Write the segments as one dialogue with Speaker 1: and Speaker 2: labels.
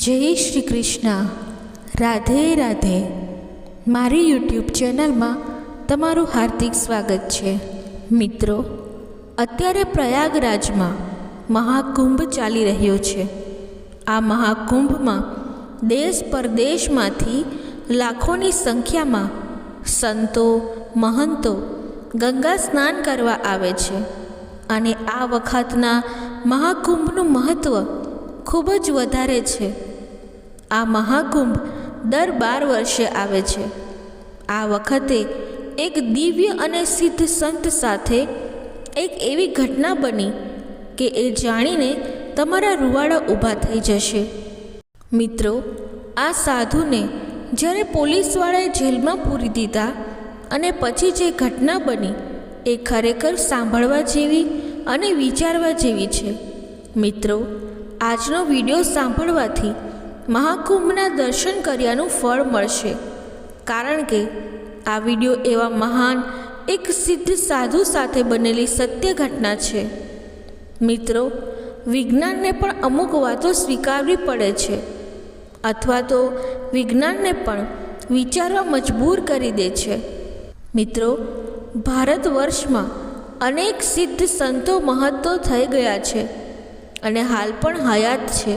Speaker 1: જય શ્રી કૃષ્ણ. રાધે રાધે. મારી યુટ્યુબ ચેનલમાં તમારું હાર્દિક સ્વાગત છે. મિત્રો, અત્યારે પ્રયાગરાજમાં મહાકુંભ ચાલી રહ્યો છે. આ મહાકુંભમાં દેશ પરદેશમાંથી લાખોની સંખ્યામાં સંતો, મહંતો ગંગા સ્નાન કરવા આવે છે. અને આ વખતના મહાકુંભનું મહત્ત્વ ખૂબ જ વધારે છે. આ મહાકુંભ દર બાર વર્ષે આવે છે. આ વખતે એક દિવ્ય અને સિદ્ધ સંત સાથે એક એવી ઘટના બની કે એ જાણીને તમારા રૂવાડા ઊભા થઈ જશે. મિત્રો, આ સાધુને જ્યારે પોલીસવાળાએ જેલમાં પૂરી દીધા અને પછી જે ઘટના બની એ ખરેખર સાંભળવા જેવી અને વિચારવા જેવી છે. મિત્રો આજનો વીડિયો સાંભળવાથી મહાકુંભના દર્શન કર્યાનું ફળ મળશે. કારણ કે આ વીડિયો એવા મહાન, એક સિદ્ધ સાધુ સાથે બનેલી સત્ય ઘટના છે. મિત્રો, વિજ્ઞાનને પણ અમુક વાતો સ્વીકારવી પડે છે, અથવા તો વિજ્ઞાનને પણ વિચારવા મજબૂર કરી દે છે. મિત્રો, ભારત વર્ષમાં અનેક સિદ્ધ સંતો મહત્વ થઈ ગયા છે. અને હાલ પણ હયાત છે.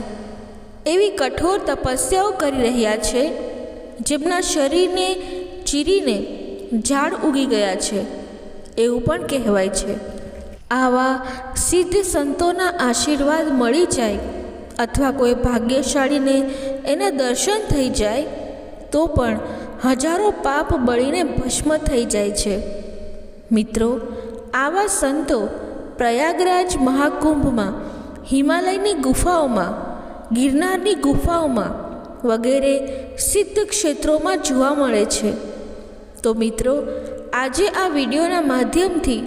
Speaker 1: એવી કઠોર તપસ્યાઓ કરી રહ્યા છે, જેમના શરીરને ચીરીને ઝાડ ઉગી ગયા છે, એવું પણ કહેવાય છે. આવા સિદ્ધ સંતોના આશીર્વાદ મળી જાય અથવા કોઈ ભાગ્યશાળીને એના દર્શન થઈ જાય, તો પણ હજારો પાપ બળીને ભસ્મ થઈ જાય છે. મિત્રો, આવા સંતો પ્રયાગરાજ મહાકુંભમાં હિમાલયની ગુફાઓમાં, ગિરનારની ગુફાઓમાં વગેરે સિદ્ધ ક્ષેત્રોમાં જોવા મળે છે. તો મિત્રો, આજે આ વિડીયોના માધ્યમથી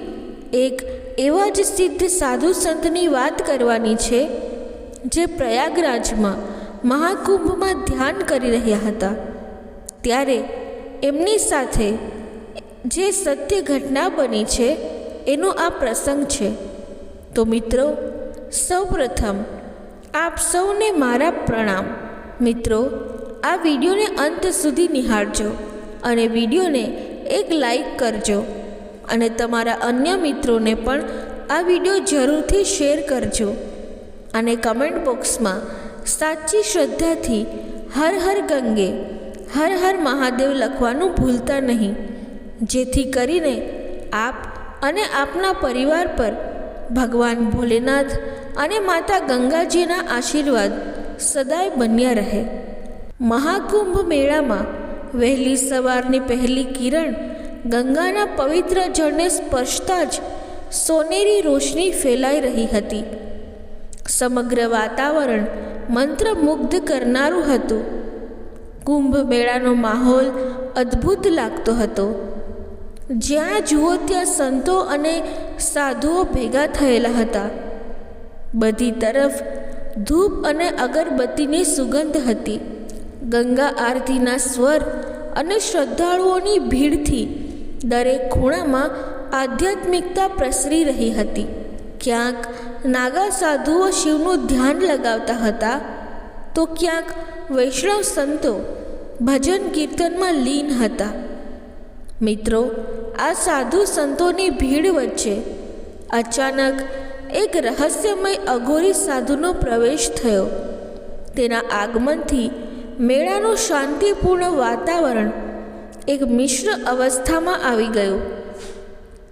Speaker 1: એક એવા જ સિદ્ધ સાધુ સંતની વાત કરવાની છે, જે પ્રયાગરાજમાં મહાકુંભમાં ધ્યાન કરી રહ્યા હતા. ત્યારે એમની સાથે જે સત્ય ઘટના બની છે, એનો આ પ્રસંગ છે. તો મિત્રો સૌપ્રથમ, આપ સૌને મારા પ્રણામ. મિત્રો, આ વિડીયોને અંત સુધી નિહાળજો અને વિડીયોને એક લાઈક કરજો અને તમારા અન્ય મિત્રોને પણ આ વીડિયો જરૂરથી શેર કરજો અને કમેન્ટ બોક્સમાં સાચી શ્રદ્ધાથી હર હર ગંગે, હર હર મહાદેવ લખવાનું ભૂલતા નહીં. જેથી કરીને આપ અને આપના પરિવાર પર ભગવાન ભોલેનાથ અને માતા ગંગાજીના આશીર્વાદ સદાય બન્યા રહે. મહાકુંભ મેળામાં વહેલી સવારની પહેલી કિરણ ગંગાના પવિત્ર જળને સ્પર્શતા જ સોનેરી રોશની ફેલાઈ રહી હતી. સમગ્ર વાતાવરણ મંત્રમુગ્ધ કરનારું હતું. કુંભ મેળાનો માહોલ અદ્ભુત લાગતો હતો. જ્યાં જુઓ ત્યાં સંતો અને સાધુઓ ભેગા થયેલા હતા. બધી તરફ ધૂપ અને અગરબત્તીની સુગંધ હતી. ગંગા આરતીના સ્વર અને શ્રદ્ધાળુઓની ભીડથી દરેક ખૂણામાં આધ્યાત્મિકતા પ્રસરી રહી હતી. ક્યાંક નાગા સાધુઓ શિવનું ધ્યાન લગાવતા હતા, તો ક્યાંક વૈષ્ણવ સંતો ભજન કીર્તનમાં લીન હતા. મિત્રો, આ સાધુ સંતોની ભીડ વચ્ચે અચાનક એક રહસ્યમય અઘોરી સાધુનો પ્રવેશ થયો. તેના આગમનથી મેળાનું શાંતિપૂર્ણ વાતાવરણ એક મિશ્ર અવસ્થામાં આવી ગયું.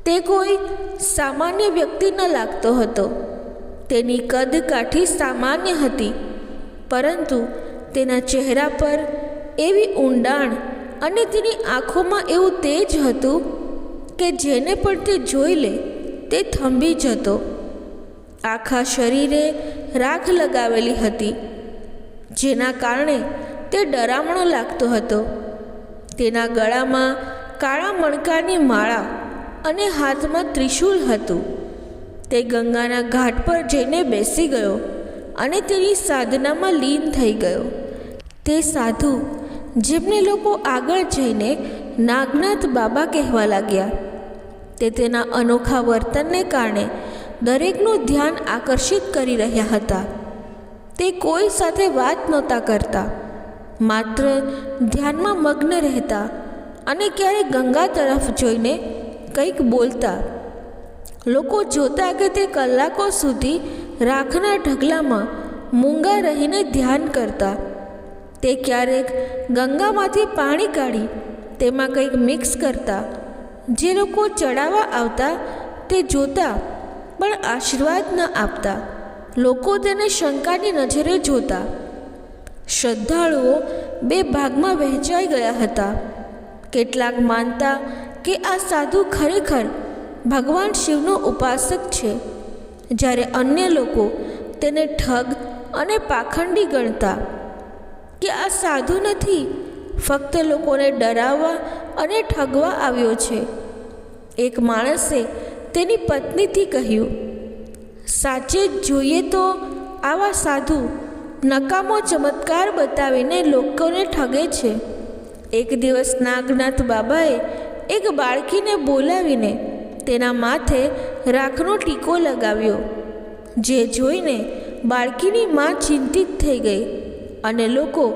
Speaker 1: તે કોઈ સામાન્ય વ્યક્તિ ન લાગતો હતો. તેની કદ કાઠી સામાન્ય હતી, પરંતુ તેના ચહેરા પર એવી ઊંડાણ અને તેની આંખોમાં એવું તેજ હતું કે જેને પણ તે જોઈ લે, તે થંભી જતો. આખા શરીરે રાખ લગાવેલી હતી, જેના કારણે તે ડરામણો લાગતો હતો. તેના ગળામાં કાળા મણકાની માળા અને હાથમાં ત્રિશૂલ હતું. તે ગંગાના ઘાટ પર જઈને બેસી ગયો અને તેની સાધનામાં લીન થઈ ગયો. તે સાધુ, જેમને લોકો આગળ જઈને નાગનાથ બાબા કહેવા લાગ્યા, તે તેના અનોખા વર્તનને કારણે દરેકનું ધ્યાન આકર્ષિત કરી રહ્યા હતા. તે કોઈ સાથે વાત નહોતા કરતા. માત્ર ધ્યાનમાં મગ્ન રહેતા અને ક્યારેક ગંગા તરફ જોઈને કંઈક બોલતા. લોકો જોતા કે તે કલાકો સુધી રાખના ઢગલામાં મૂંગા રહીને ધ્યાન કરતા. તે ક્યારેક ગંગામાંથી પાણી કાઢી તેમાં કંઈક મિક્સ કરતા. જે લોકો ચડાવવા આવતા તે જોતા પણ આશીર્વાદ ન આપતા. લોકો તેને શંકાની નજરે જોતા. શ્રદ્ધાળુઓ બે ભાગમાં વહેંચાઈ ગયા હતા. કેટલાક માનતા કે આ સાધુ ખરેખર ભગવાન શિવનો ઉપાસક છે. જ્યારે અન્ય લોકો તેને ઠગ અને પાખંડી ગણતા કે આ સાધુ નથી, ફક્ત લોકોને ડરાવવા અને ઠગવા આવ્યો છે. એક માણસે તેની પત્નીથી કહ્યું, સાચે જોઈએ તો આવા સાધુ નકામો ચમત્કાર બતાવીને લોકોને ઠગે છે. એક દિવસ નાગનાથ બાબાએ એક બાળકીને બોલાવીને તેના માથે રાખનો ટીકો લગાવ્યો, જે જોઈને બાળકીની માં ચિંતિત થઈ ગઈ અને લોકો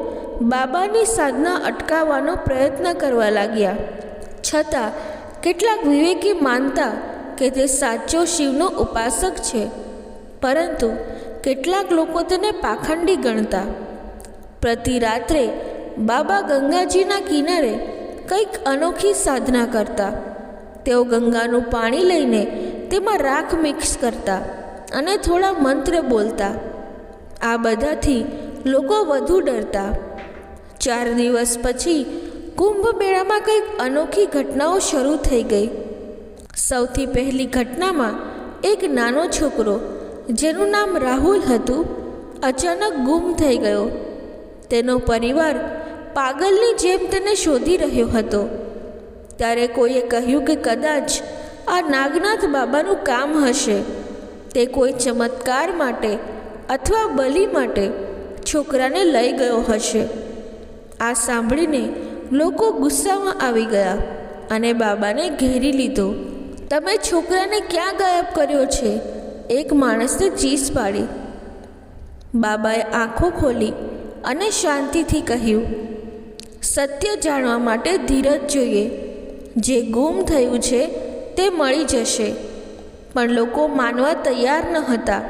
Speaker 1: બાબાની સાધના અટકાવવાનો પ્રયત્ન કરવા લાગ્યા. છતાં કેટલાક વિવેકી માનતા કે તે સાચો શિવનો ઉપાસક છે. પરંતુ કેટલાક લોકો તેને પાખંડી ગણતા. પ્રતિ રાત્રે બાબા ગંગાજીના કિનારે કંઈક અનોખી સાધના કરતા. તેઓ ગંગાનું પાણી લઈને તેમાં રાખ મિક્સ કરતા અને થોડા મંત્ર બોલતા. આ બધાથી લોકો વધુ ડરતા. ચાર દિવસ પછી કુંભ મેળામાં કંઈક અનોખી ઘટનાઓ શરૂ થઈ ગઈ. સૌથી પહેલી ઘટનામાં એક નાનો છોકરો, જેનું નામ રાહુલ હતું, અચાનક ગુમ થઈ ગયો. તેનો પરિવાર પાગલની જેમ તેને શોધી રહ્યો હતો. ત્યારે કોઈએ કહ્યું કે કદાચ આ નાગનાથ બાબાનું કામ હશે. તે કોઈ ચમત્કાર માટે અથવા બલિ માટે છોકરાને લઈ ગયો હશે. આ સાંભળીને લોકો ગુસ્સામાં આવી ગયા અને બાબાને ઘેરી લીધો. તમે છોકરાને ક્યાં ગાયબ કર્યો છે? એક માણસને ચીસ પાડી. બાબાએ આંખો ખોલી અને શાંતિથી કહ્યું, સત્ય જાણવા માટે ધીરજ જોઈએ. જે ગુમ થયું છે તે મળી જશે. પણ લોકો માનવા તૈયાર ન હતા.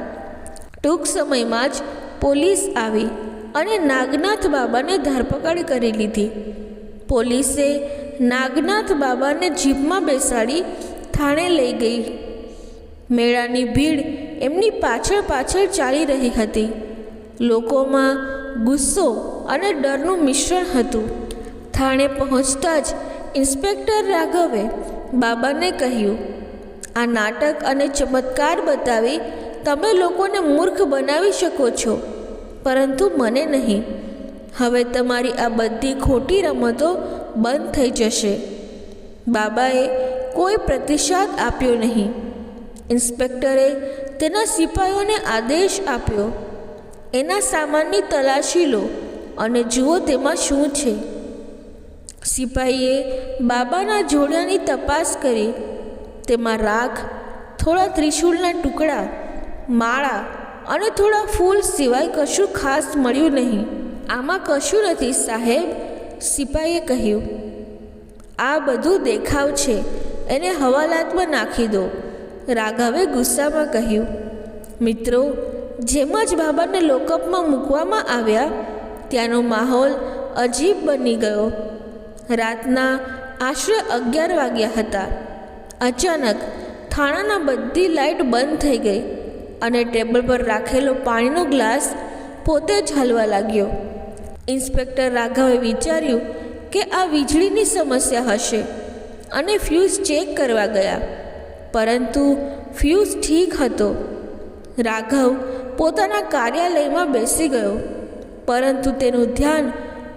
Speaker 1: ટૂંક સમયમાં જ પોલીસ આવી અને નાગનાથ બાબાને ધરપકડ કરી લીધી. પોલીસે નાગનાથ બાબાને જીપમાં બેસાડી થાણે લઈ ગઈ. મેળાની ભીડ એમની પાછળ પાછળ ચાલી રહી હતી. લોકોમાં ગુસ્સો અને ડરનું મિશ્રણ હતું. થાણે પહોંચતા જ ઇન્સ્પેક્ટર રાઘવે બાબાને કહ્યું, આ નાટક અને ચમત્કાર બતાવી તમે લોકોને મૂર્ખ બનાવી શકો છો, પરંતુ મને નહીં. હવે તમારી આ બધી ખોટી રમતો બંધ થઈ જશે. બાબાએ કોઈ પ્રતિસાદ આપ્યો નહીં. ઇન્સ્પેક્ટરે તેના સિપાહીઓને આદેશ આપ્યો. એના સામાનની તલાશી લો અને જુઓ તેમાં શું છે. સિપાહીએ બાબાના જોડિયાની તપાસ કરી. તેમાં રાખ, થોડા ત્રિશુલના ટુકડા, માળા અને થોડા ફૂલ સિવાય કશું ખાસ મળ્યું નહીં. આમાં કશું નથી, સાહેબ સિપાહીએ કહ્યું. આ બધું દેખાવ છે. એને હવાલાતમાં નાખી દો. રાઘવે ગુસ્સામાં કહ્યું, મિત્રો, જેમ જ બાબાને લોકઅપમાં મૂકવામાં આવ્યા, ત્યાંનો માહોલ અજીબ બની ગયો. રાતના આશરે અગિયાર વાગ્યા હતા. અચાનક થાણાના બધી લાઇટ બંધ થઈ ગઈ અને ટેબલ પર રાખેલો પાણીનો ગ્લાસ પોતે જ હલવા લાગ્યો. ઇન્સ્પેક્ટર રાઘવે વિચાર્યું કે આ વીજળીની સમસ્યા હશે. અને ફ્યુઝ ચેક કરવા ગયા. પરંતુ ફ્યુઝ ઠીક હતો. રાઘવ પોતાના કાર્યાલયમાં બેસી ગયો. પરંતુ તેનું ધ્યાન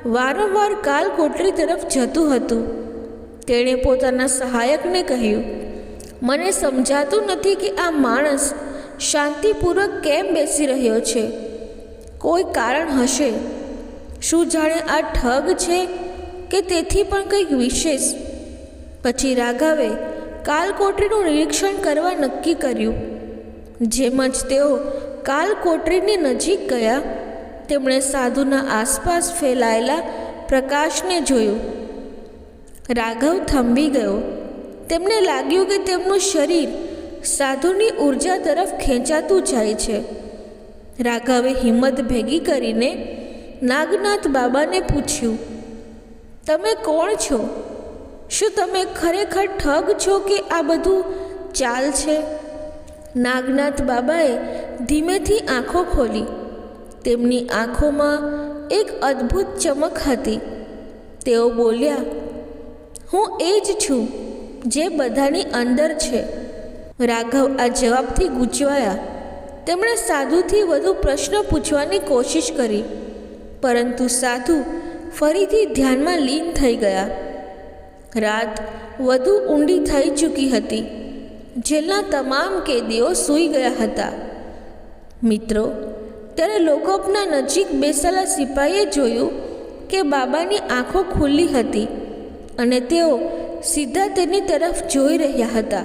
Speaker 1: વારંવાર કાલ કોટરી તરફ જતું હતું. તેણે પોતાના સહાયકને કહ્યું, મને સમજાતું નથી કે આ માણસ શાંતિપૂર્વક કેમ બેસી રહ્યો છે? કોઈ કારણ હશે? શું જાણે આ ઠગ છે કે તેથી પણ કંઈક વિશેષ પછી રાઘવે કાલકોટરીનું નિરીક્ષણ કરવા નક્કી કર્યું. જેમ જ તેઓ કાલકોટરીની નજીક ગયા. તેમણે સાધુના આસપાસ ફેલાયેલા પ્રકાશને જોયું. રાઘવ થંભી ગયો. તેમને લાગ્યું કે તેમનું શરીર સાધુની ઊર્જા તરફ ખેંચાતું જાય છે. રાઘવે હિંમત ભેગી કરીને નાગનાથ બાબાને પૂછ્યું, તમે કોણ છો? શું તમે ખરેખર ઠગ છો કે આ બધું ચાલ છે? નાગનાથ બાબાએ ધીમેથી આંખો ખોલી. તેમની આંખોમાં એક અદ્ભુત ચમક હતી. તેઓ બોલ્યા, હું એ જ છું જે બધાની અંદર છે. રાઘવ આ જવાબથી ગૂંચવાયા. તેમણે સાધુથી વધુ પ્રશ્ન પૂછવાની કોશિશ કરી, પરંતુ સાધુ ફરીથી ધ્યાનમાં લીન થઈ ગયા. રાત વધુ ઊંડી થઈ ચૂકી હતી. જેલના તમામ કેદીઓ સૂઈ ગયા હતા. મિત્રો, ત્યારે લોકોપના નજીક બેસેલા સિપાહીએ જોયું કે બાબાની આંખો ખુલ્લી હતી અને તેઓ સીધા તેની તરફ જોઈ રહ્યા હતા.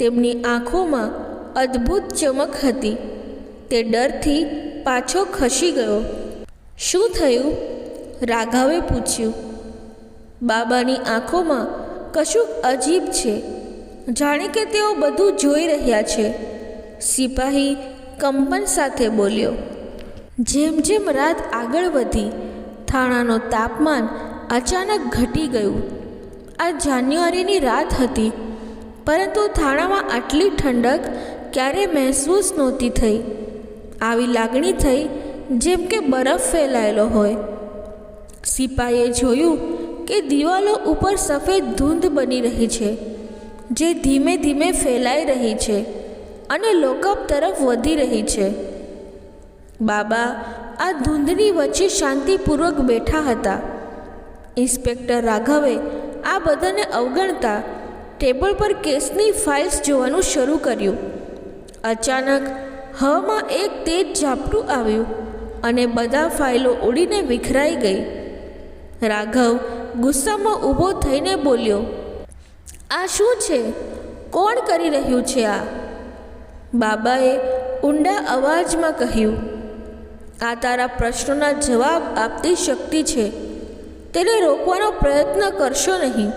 Speaker 1: તેમની આંખોમાં અદ્ભુત ચમક હતી. તે ડરથી પાછો ખસી ગયો. શું થયું? રાઘવે પૂછ્યું. બાબાની આંખોમાં કશુંક અજીબ છે. જાણે કે તેઓ બધું જોઈ રહ્યા છે. સિપાહી કંપન સાથે બોલ્યો, જેમ જેમ રાત આગળ વધી, થાણાનો તાપમાન અચાનક ઘટી ગયું. આ જાન્યુઆરીની રાત હતી, પરંતુ થાણામાં આટલી ઠંડક ક્યારે મહેસૂસ નહોતી થઈ. આવી લાગણી થઈ જેમ કે બરફ ફેલાયેલો હોય. સિપાહીએ જોયું કે દિવાલો ઉપર સફેદ ધૂંધ બની રહી છે, જે ધીમે ધીમે ફેલાઈ રહી છે અને લોકઅપ તરફ વધી રહી છે. બાબા, આ ધૂંધની વચ્ચે શાંતિપૂર્વક બેઠા હતા. ઇન્સ્પેક્ટર રાઘવે આ બધાને અવગણતા ટેબલ પર કેસની ફાઇલ્સ જોવાનું શરૂ કર્યું. અચાનક હવામાં એક તેજ ઝાપટું આવ્યું અને બધા ફાઇલો ઉડીને વિખરાઈ ગઈ. રાઘવ ગુસ્સામાં ઊભો થઈને બોલ્યો, આ શું છે? કોણ કરી રહ્યું છે આ? બાબાએ ઊંડા અવાજમાં કહ્યું, આ તારા પ્રશ્નોના જવાબ આપતી શક્તિ છે. તેને રોકવાનો પ્રયત્ન કરશો નહીં.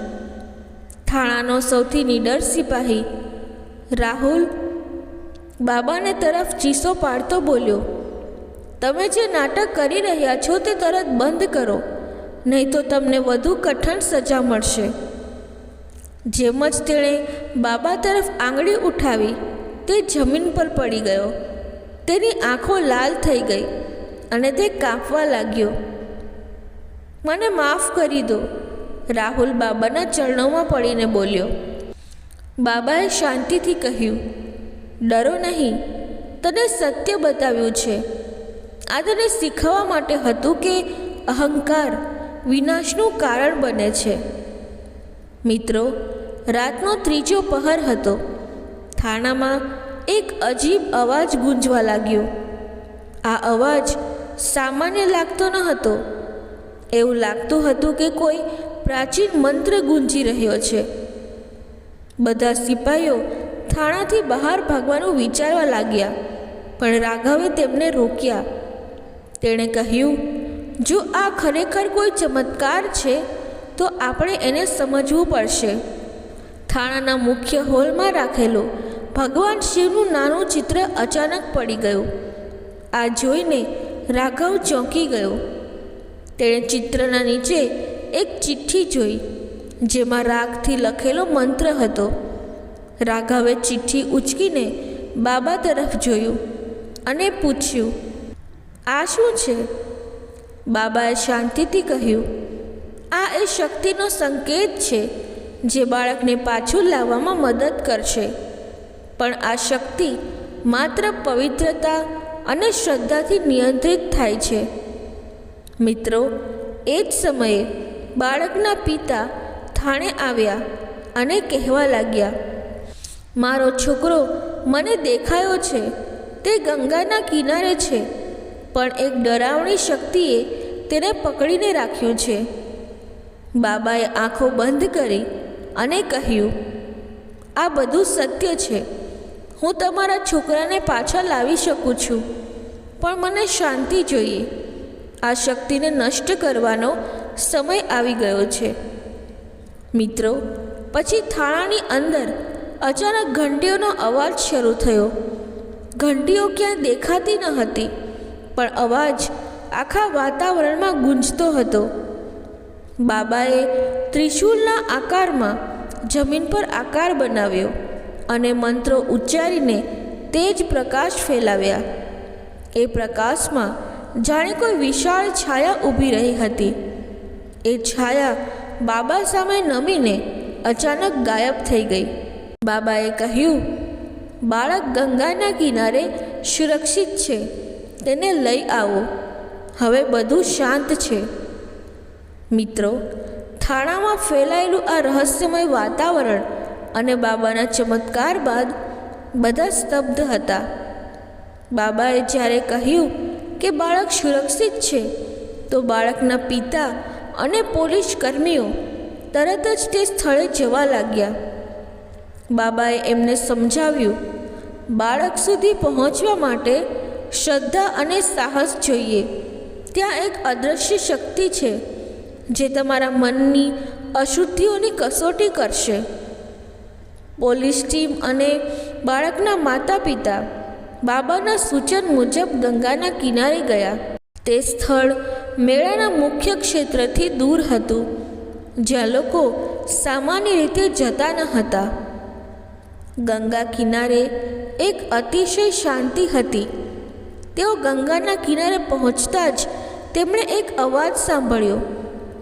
Speaker 1: થાણાનો સૌથી નીડર સિપાહી રાહુલ બાબાને તરફ ચીસો પાડતો બોલ્યો, તમે જે નાટક કરી રહ્યા છો તે તરત બંધ કરો. નહીં તો તમને વધુ કઠણ સજા મળશે. જેમ જ તેણે બાબા તરફ આંગળી ઉઠાવી, તે જમીન પર પડી ગયો. તેની આંખો લાલ થઈ ગઈ અને તે કાંપવા લાગ્યો. મને માફ કરી દો, રાહુલ બાબાના ચરણોમાં પડીને બોલ્યો. બાબાએ શાંતિથી કહ્યું, ડરો નહીં, તને સત્ય બતાવ્યું છે. આ તને શીખવવા માટે હતું કે અહંકાર વિનાશનું કારણ બને છે. મિત્રો, રાતનો ત્રીજો પહર હતો. થાણામાં એક અજીબ અવાજ ગુંજવા લાગ્યો. આ અવાજ સામાન્ય લાગતો ન હતો. એવું લાગતું હતું કે કોઈ પ્રાચીન મંત્ર ગુંજી રહ્યો છે. બધા સિપાહીઓ થાણાથી બહાર ભાગવાનું વિચારવા લાગ્યા, પણ રાઘવે તેમને રોક્યા. તેણે કહ્યું જો આ ખરેખર કોઈ ચમત્કાર છે, તો આપણે એને સમજવું પડશે. થાણાના મુખ્ય હોલમાં રાખેલો ભગવાન શિવનું નાનું ચિત્ર અચાનક પડી ગયું. આ જોઈને રાઘવ ચોંકી ગયો. તેણે ચિત્રના નીચે એક ચિઠ્ઠી જોઈ, જેમાં રાગથી લખેલો મંત્ર હતો. રાઘવે ચિઠ્ઠી ઉચકીને બાબા તરફ જોયું અને પૂછ્યું, આ શું છે? બાબાએ શાંતિથી કહ્યું, આ એ શક્તિનો સંકેત છે જે બાળકને પાછું લાવવામાં મદદ કરશે. પણ આ શક્તિ માત્ર પવિત્રતા અને શ્રદ્ધાથી નિયંત્રિત થાય છે. મિત્રો, એ જ સમયે બાળકના પિતા થાણે આવ્યા અને કહેવા લાગ્યા, મારો છોકરો મને દેખાયો છે. તે ગંગાના કિનારે છે. પણ એક ડરાવણી શક્તિએ તેને પકડીને રાખ્યું છે. બાબાએ આંખો બંધ કરી અને કહ્યું, આ બધું સત્ય છે. હું તમારા છોકરાને પાછા લાવી શકું છું. પણ મને શાંતિ જોઈએ. આ શક્તિને નષ્ટ કરવાનો સમય આવી ગયો છે. મિત્રો, પછી થાળાની અંદર અચાનક ઘંટીઓનો અવાજ શરૂ થયો. ઘંટીઓ ક્યાંય દેખાતી ન હતી. પણ અવાજ આખા વાતાવરણમાં ગુંજતો હતો. બાબાએ ત્રિશૂલના આકારમાં જમીન પર આકાર બનાવ્યો અને મંત્રો ઉચ્ચારીને તે જ પ્રકાશ ફેલાવ્યા. એ પ્રકાશમાં જાણે કોઈ વિશાળ છાયા ઊભી રહી હતી. એ છાયા બાબા સામે નમીને અચાનક ગાયબ થઈ ગઈ. બાબાએ કહ્યું, બાળક ગંગાના કિનારે સુરક્ષિત છે. તેને લઈ આવો. હવે બધું શાંત છે. મિત્રો, થાણામાં ફેલાયેલું આ રહસ્યમય વાતાવરણ અને બાબાના ચમત્કાર બાદ બધા સ્તબ્ધ હતા. બાબાએ જ્યારે કહ્યું કે બાળક સુરક્ષિત છે, તો બાળકના પિતા અને પોલીસ કર્મીઓ તરત જ તે સ્થળે જવા લાગ્યા. બાબાએ એમને સમજાવ્યું, બાળક સુધી પહોંચવા માટે શ્રદ્ધા અને સાહસ જોઈએ. ત્યાં એક અદૃશ્ય શક્તિ છે, જે તમારા મનની અશુદ્ધિઓની કસોટી કરશે. પોલીસ ટીમ અને બાળકના માતા પિતા બાબાના સૂચન મુજબ ગંગાના કિનારે ગયા. તે સ્થળ મેળાના મુખ્ય ક્ષેત્રથી દૂર હતું, જ્યાં લોકો સામાન્ય રીતે જતા ન હતા. ગંગા કિનારે એક અતિશય શાંતિ હતી. તેઓ ગંગાના કિનારે પહોંચતા જ તેમણે એક અવાજ સાંભળ્યો,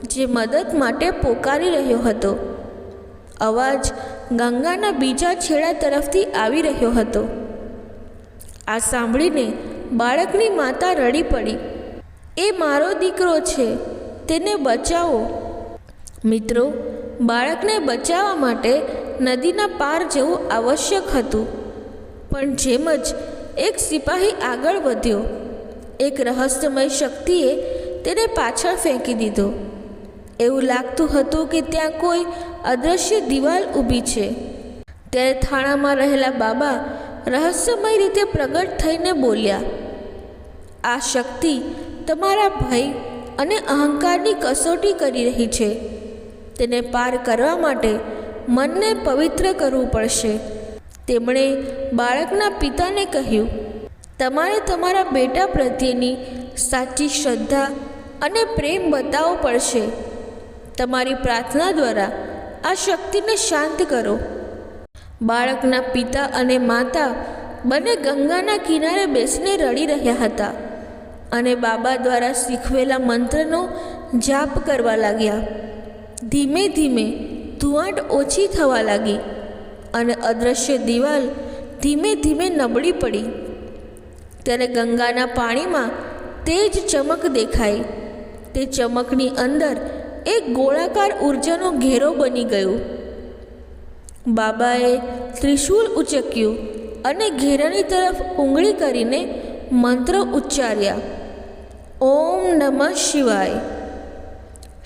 Speaker 1: જે મદદ માટે પોકારી રહ્યો હતો. અવાજ ગંગાના બીજા છેડા તરફથી આવી રહ્યો હતો. આ સાંભળીને બાળકની માતા રડી પડી. એ મારો દીકરો છે, તેને બચાવો. મિત્રો, બાળકને બચાવવા માટે નદીના પાર જવું આવશ્યક હતું. પણ જેમ જ એક સિપાહી આગળ વધ્યો. એક રહસ્યમય શક્તિએ તેને પાછળ ફેંકી દીધો. એવું લાગતું હતું કે ત્યાં કોઈ અદૃશ્ય દિવાલ ઊભી છે. ત્યારે થાણામાં રહેલા બાબા રહસ્યમય રીતે પ્રગટ થઈને બોલ્યા, આ શક્તિ તમારા ભય અને અહંકારની કસોટી કરી રહી છે. તેને પાર કરવા માટે મનને પવિત્ર કરવું પડશે. તેમણે બાળકના પિતાને કહ્યું, તમારે તમારા બેટા પ્રત્યેની સાચી શ્રદ્ધા અને પ્રેમ બતાવવો પડશે. તમારી પ્રાર્થના દ્વારા આ શક્તિને શાંત કરો. બાળકના પિતા અને માતા બંને ગંગાના કિનારે બેસીને રડી રહ્યા હતા અને બાબા દ્વારા શીખવેલા મંત્રનો જાપ કરવા લાગ્યા. ધીમે ધીમે ધુવાટ ઓછી થવા લાગી. અને અદૃશ્ય દિવાલ ધીમે ધીમે નબળી પડી. ત્યારે ગંગાના પાણીમાં તે જ ચમક દેખાઈ. તે ચમકની અંદર એક ગોળાકાર ઉર્જાનો ઘેરો બની ગયો. બાબાએ ત્રિશૂલ ઉચક્યું અને ઘેરાની તરફ ઉંગળી કરીને મંત્ર ઉચ્ચાર્યા, ઓમ નમઃ શિવાય.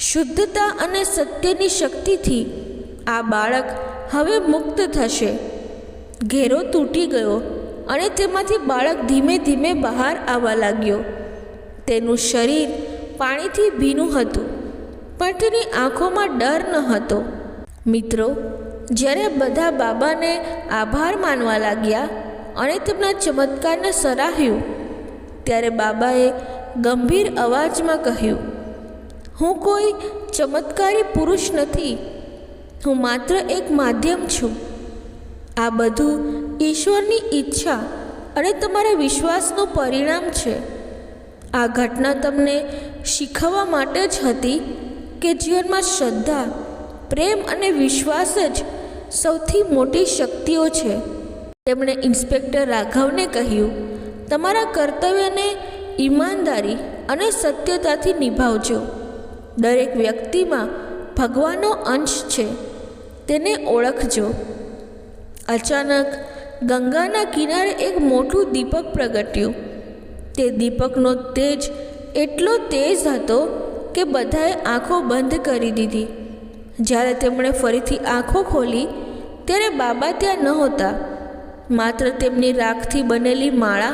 Speaker 1: શુદ્ધતા અને સત્યની શક્તિથી આ બાળક હવે મુક્ત થશે. ઘેરો તૂટી ગયો અને તેમાંથી બાળક ધીમે ધીમે બહાર આવવા લાગ્યો. તેનું શરીર પાણીથી ભીનું હતું, પણ તેની આંખોમાં ડર ન હતો. મિત્રો, જ્યારે બધા બાબાને આભાર માનવા લાગ્યા અને તેમના ચમત્કારને સરાહ્યું, ત્યારે બાબાએ ગંભીર અવાજમાં કહ્યું, હું કોઈ ચમત્કારી પુરુષ નથી. હું માત્ર એક માધ્યમ છું. આ બધું ઈશ્વરની ઈચ્છા અને તમારા વિશ્વાસનું પરિણામ છે. આ ઘટના તમને શીખવવા માટે જ હતી કે જીવનમાં શ્રદ્ધા, પ્રેમ અને વિશ્વાસ જ સૌથી મોટી શક્તિઓ છે. તેમણે ઇન્સ્પેક્ટર રાઘવને કહ્યું, તમારા કર્તવ્યને ઈમાનદારી અને સત્યતાથી નિભાવજો. દરેક વ્યક્તિમાં ભગવાનનો અંશ છે. તેને ઓળખજો. અચાનક ગંગાના કિનારે એક મોટું દીપક પ્રગટ્યું. તે દીપકનો તેજ એટલો તેજ હતો કે બધાએ આંખો બંધ કરી દીધી. જ્યારે તેમણે ફરીથી આંખો ખોલી, ત્યારે બાબા ત્યાં નહોતા. માત્ર તેમની રાખથી બનેલી માળા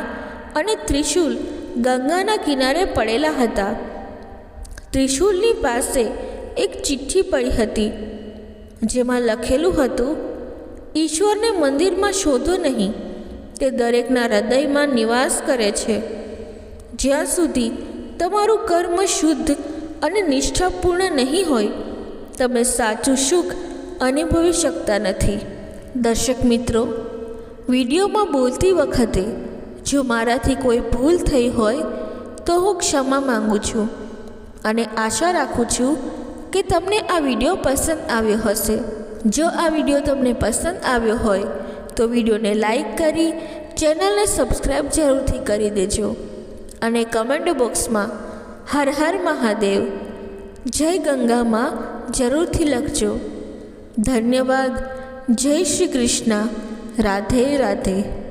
Speaker 1: અને ત્રિશૂલ ગંગાના કિનારે પડેલા હતા. ત્રિશૂલની પાસે એક ચિઠ્ઠી પડી હતી. જેમાં લખેલું હતું, ઈશ્વરને મંદિરમાં શોધો નહીં, તે દરેકના હૃદયમાં નિવાસ કરે છે. જ્યાં સુધી તમારું કર્મ શુદ્ધ અને નિષ્ઠાપૂર્ણ નહીં હોય, તમે સાચું સુખ અનુભવી શકતા નથી. દર્શક મિત્રો, વિડીયોમાં બોલતી વખતે જો મારાથી કોઈ ભૂલ થઈ હોય, તો હું ક્ષમા માંગુ છું અને આશા રાખું છું કે તમને આ વીડિયો પસંદ આવ્યો હશે. જો આ વીડિયો તમને પસંદ આવ્યો હોય, તો વિડીયોને લાઈક કરી, ચેનલને સબસ્ક્રાઈબ જરૂરથી કરી દેજો. અને કમેન્ટ બોક્સમાં હર હર મહાદેવ, જય ગંગામાં જરૂરથી લખજો. ધન્યવાદ. જય શ્રી કૃષ્ણ. રાધે રાધે.